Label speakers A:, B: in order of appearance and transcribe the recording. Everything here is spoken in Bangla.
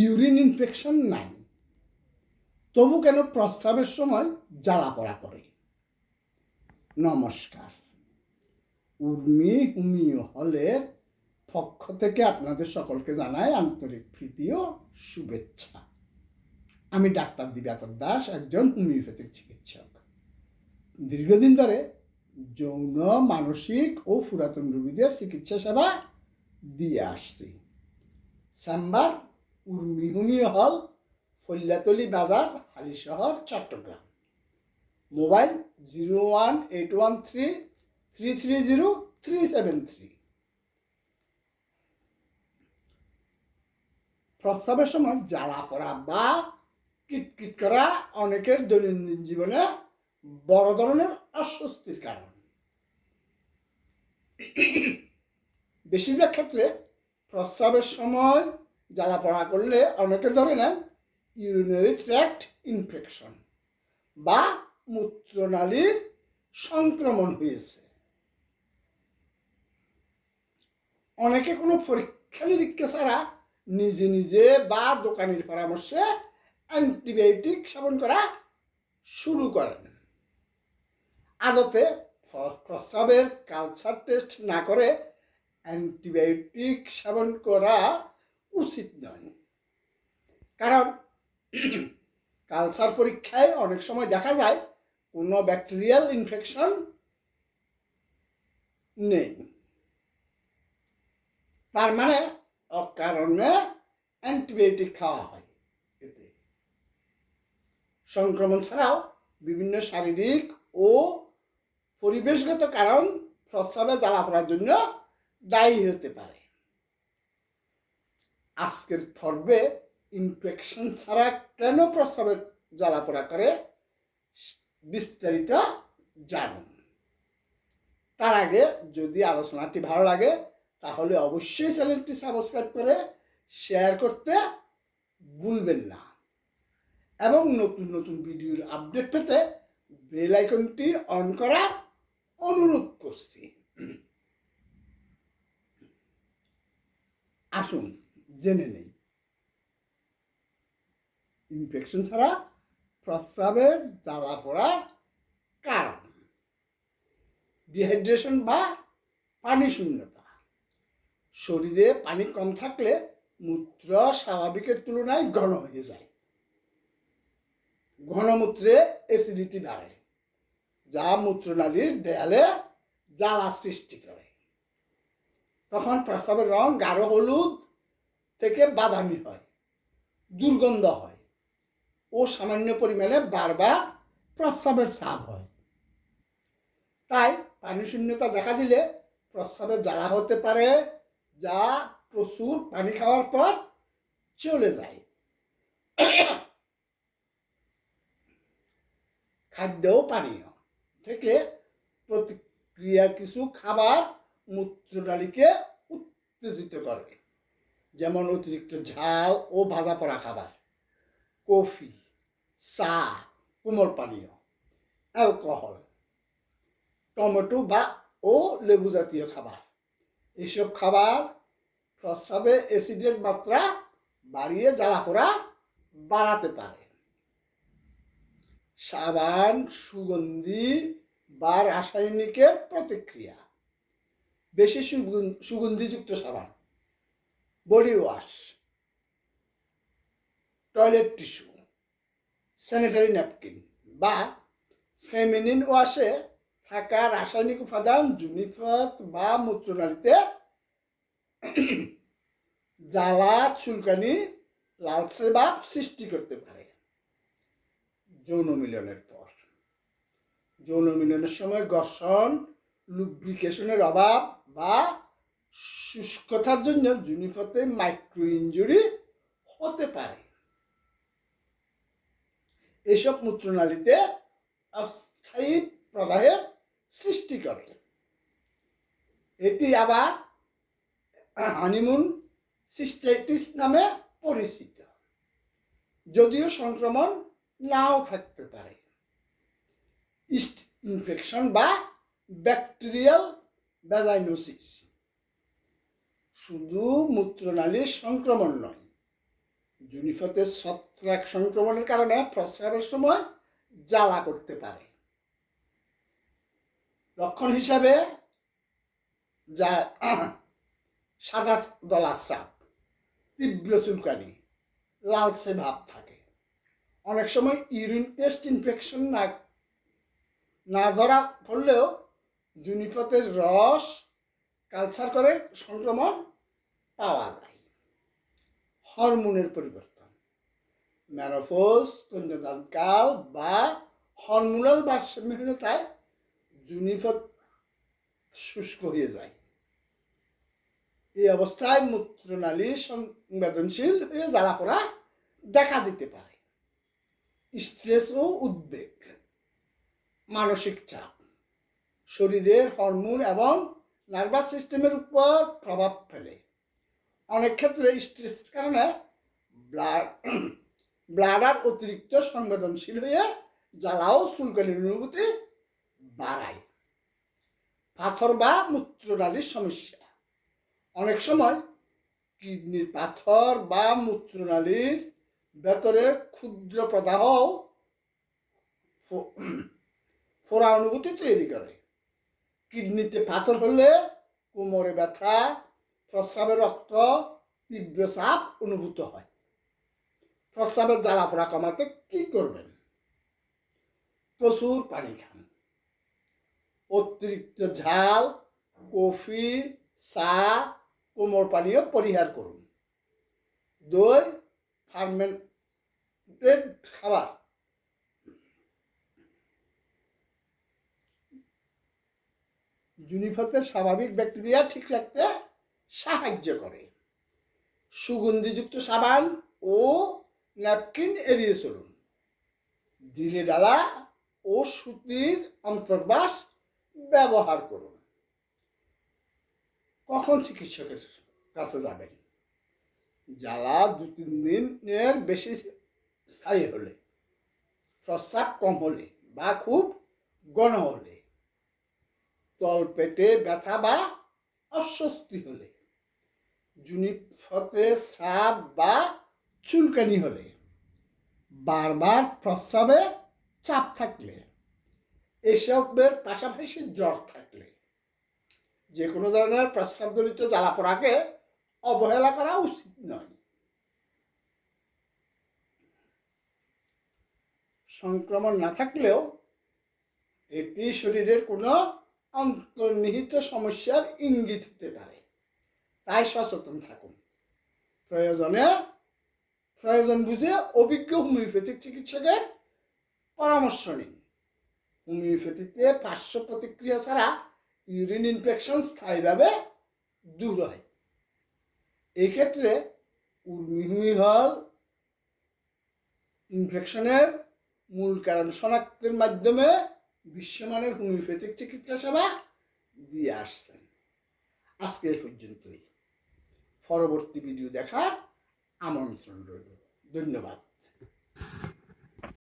A: ইউরিন ইনফেকশন নাই। তবু কেন প্রস্রাবের সময় জ্বালা পড়া করে? নমস্কার। উর্মি হুমিও হলের পক্ষ থেকে আপনাদের সকলকে জানাই আন্তরিক প্রীতি ও শুভেচ্ছা। আমি ডাক্তার দিবাকর দাস, একজন হোমিওপ্যাথিক চিকিৎসক। দীর্ঘদিন ধরে যৌন, মানসিক ও পুরাতন রোগীদের চিকিৎসা সেবা দিয়ে আসছি। চেম্বার উর্মি হোমিও হল ফল্যাতলি বাজার Halishahar Chattogram. Mobile zero one eight one three three three zero three seven three. প্রস্রাবের সময় জ্বালা পড়া বা কিটকিট করা অনেকের দৈনন্দিন জীবনে বড় ধরনের অস্বস্তির কারণ। বেশিরভাগ ক্ষেত্রে প্রস্রাবের সময় জ্বালা পড়া করলে অনেকে ধরে নেন ইউরিনারি ট্র্যাক্ট ইনফেকশন বা মূত্রনালীর সংক্রমণ হয়েছে। অনেকে কোনো পরীক্ষা নিরীক্ষা ছাড়া নিজে নিজে বা দোকানের পরামর্শে অ্যান্টিবায়োটিক সেবন করা শুরু করেন। আদতে প্র- প্রস্রাবের কালচার টেস্ট না করে অ্যান্টিবায়োটিক সেবন করা উচিত নয়। কারণ কালচার পরীক্ষায় অনেক সময় দেখা যায় কোনো ব্যাকটেরিয়াল ইনফেকশন নেই। তার মানে অকারণে অ্যান্টিবায়োটিক খাওয়া হয় এতে। সংক্রমণ ছাড়াও বিভিন্ন শারীরিক ও পরিবেশগত কারণ প্রস্রাবে জ্বালা পড়ার জন্য দায়ী হতে পারে। আজকের পর্বে ইনফেকশন ছাড়া কেন প্রস্রাবে জ্বালা পোড়া করে বিস্তারিত জানুন। তার আগে যদি আলোচনাটি ভালো লাগে, তাহলে অবশ্যই চ্যানেলটি সাবস্ক্রাইব করে শেয়ার করতে ভুলবেন না। এবং নতুন নতুন ভিডিওর আপডেট পেতে বেল আইকনটি অন করার অনুরোধ করছি। আসুন জেনে নেই। ইনফেকশন ছাড়া প্রস্রাবের জ্বালা পড়ার কারণ। ডিহাইড্রেশন বা পানি শূন্যতা। শরীরে পানি কম থাকলে মূত্র স্বাভাবিকের তুলনায় ঘন হয়ে যায়। ঘনমূত্রে অ্যাসিডিটি বাড়ে, যা মূত্রনালীর দেয়ালে জ্বালা সৃষ্টি করে। তখন প্রস্রাবের রং গাঢ় হলুদ থেকে বাদামি হয়, দুর্গন্ধ হয়। ও সামান্য পরিমাণে বারবার প্রস্রাবের চাপ হয়। তাই পানি শূন্যতা দেখা দিলে প্রস্রাবের জ্বালা হতে পারে, যা প্রচুর পানি খাওয়ার পর চলে যায়। খাদ্য ও পানীয়। থেকে প্রতিক্রিয়া কিছু খাবার মূত্রনালীকে উত্তেজিত করে। যেমন অতিরিক্ত ঝাল ও ভাজা পড়া খাবার। কফি, চা, কোমল পানীয়, অ্যালকোহল, টমেটো বা ও লেবু জাতীয় খাবার। এইসব খাবার প্রস্রাবে অ্যাসিডের মাত্রা বাড়িয়ে জ্বালা পোড়া বাড়াতে পারে। সাবান, সুগন্ধি বা রাসায়নিকের প্রতিক্রিয়া। বেশি সুগন- সুগন্ধিযুক্ত সাবান। Body wash, toilet tissue, sanitary napkin বা ফেমিনিন ওয়াশে থাকা রাসায়নিক উপাদান জুনিফত বা মূত্রনালীতে জ্বালা, চুলকানি, লালচে ভাব সৃষ্টি করতে পারে। যৌন মিলনের পর। যৌন মিলনের সময় ঘর্ষণ লুব্রিকেশনের অভাব বা শুষ্কতার জন্য জুনিফতে মাইক্রো ইঞ্জুরি হতে পারে। এসব মূত্রনালীতে অস্থায়ী প্রদাহের সৃষ্টি করে। এটি আবার হানিমুন সিস্টাইটিস নামে পরিচিত, যদিও সংক্রমণ নাও থাকতে পারে। ইস্ট ইনফেকশন বা ব্যাকটেরিয়াল ভ্যাজাইনোসিস। শুধু মূত্রনালীর সংক্রমণ নয়, জুনিফতের ছত্রাক সংক্রমণের কারণে প্রস্রাবের সময় জ্বালা করতে পারে। লক্ষণ হিসাবে যা সাদা দলাস্রাব তীব্র চুলকানি, লালচে ভাব থাকে। অনেক সময় ইউরিন টেস্ট ইনফেকশন না না ধরা পড়লেও জুনিপথের রস কালচার করে সংক্রমণ পাওয়া যায়। হরমোনের পরিবর্তন। ম্যানোফোজ কন্যাদানকাল বা হরমোনাল ভারসাম্যহীনতায় জুনিপথ শুষ্ক হয়ে যায়। এই অবস্থায় মূত্রনালী সংবেদনশীল হয়ে জ্বালা পোড়া দেখা দিতে পারে। স্ট্রেস ও উদ্বেগ, মানসিক চাপ, শরীরের হরমোন এবং নার্ভাস সিস্টেমের উপর প্রভাব ফেলে। অনেক ক্ষেত্রে স্ট্রেসের কারণে ব্লাড ব্লাডার অতিরিক্ত সংবেদনশীল হয়ে জ্বালাও চুলকানির অনুভূতি বাড়ায়। পাথর বা মূত্রনালীর সমস্যা। অনেক সময় কিডনির পাথর বা মূত্রনালীর ভেতরে ক্ষুদ্র প্রদাহ ফো- ফোড়া অনুভূতি তৈরি করে। কিডনিতে পাথর হলে কোমরে ব্যথা প্রস্রাবে রক্ত, তীব্র চাপ অনুভূত হয়। প্রস্রাবের জ্বালা পোড়া কমাতে কি করবেন? প্রচুর পানি খান। অতিরিক্ত ঝাল, কফি, চা কোমর পানীয় পরিহার করুন। দই, ফার্মেন্টেড খাবার। জুনিফাতের স্বাভাবিক ব্যাকটেরিয়া ঠিক রাখতে সাহায্য করে। সুগন্ধিযুক্ত সাবান ও ন্যাপকিন এড়িয়ে চলুন। দিলে ডালা ও সুতির অন্তর্বাস ব্যবহার করুন। কখন চিকিৎসকের কাছে যাবেন? জ্বালা দু তিন দিনের বেশি স্থায়ী হলে, প্রস্রাব কম হলে বা খুব গণ হলে তল পেটে ব্যথা বা অস্বস্তি হলে জুনিফতে সাপ বা চুলকানি হলে বারবার প্রস্রাবে চাপ থাকলে, এসবের পাশাপাশি জ্বর থাকলে। যে কোনো ধরনের প্রস্রাবজনিত জ্বালা পোড়াকে অবহেলা করা উচিত নয়। সংক্রমণ না থাকলেও এটি শরীরের কোনো অন্তর্নিহিত সমস্যার ইঙ্গিত হতে পারে। তাই সচেতন থাকুন। প্রয়োজনে প্রয়োজন বুঝে অভিজ্ঞ হোমিওপ্যাথিক চিকিৎসকের পরামর্শ নিন। হোমিওপ্যাথিতে পার্শ্ব প্রতিক্রিয়া ছাড়া ইউরিন ইনফেকশন স্থায়ীভাবে দূর হয়। এই ক্ষেত্রে উর্মি হল ইনফেকশনের মূল কারণ শনাক্তের মাধ্যমে বিশ্বমানের হোমিওপ্যাথিক চিকিৎসা সেবা দিয়ে আসছেন। আজকে এ পর্যন্তই। পরবর্তী ভিডিও দেখার আমন্ত্রণ রইল। ধন্যবাদ।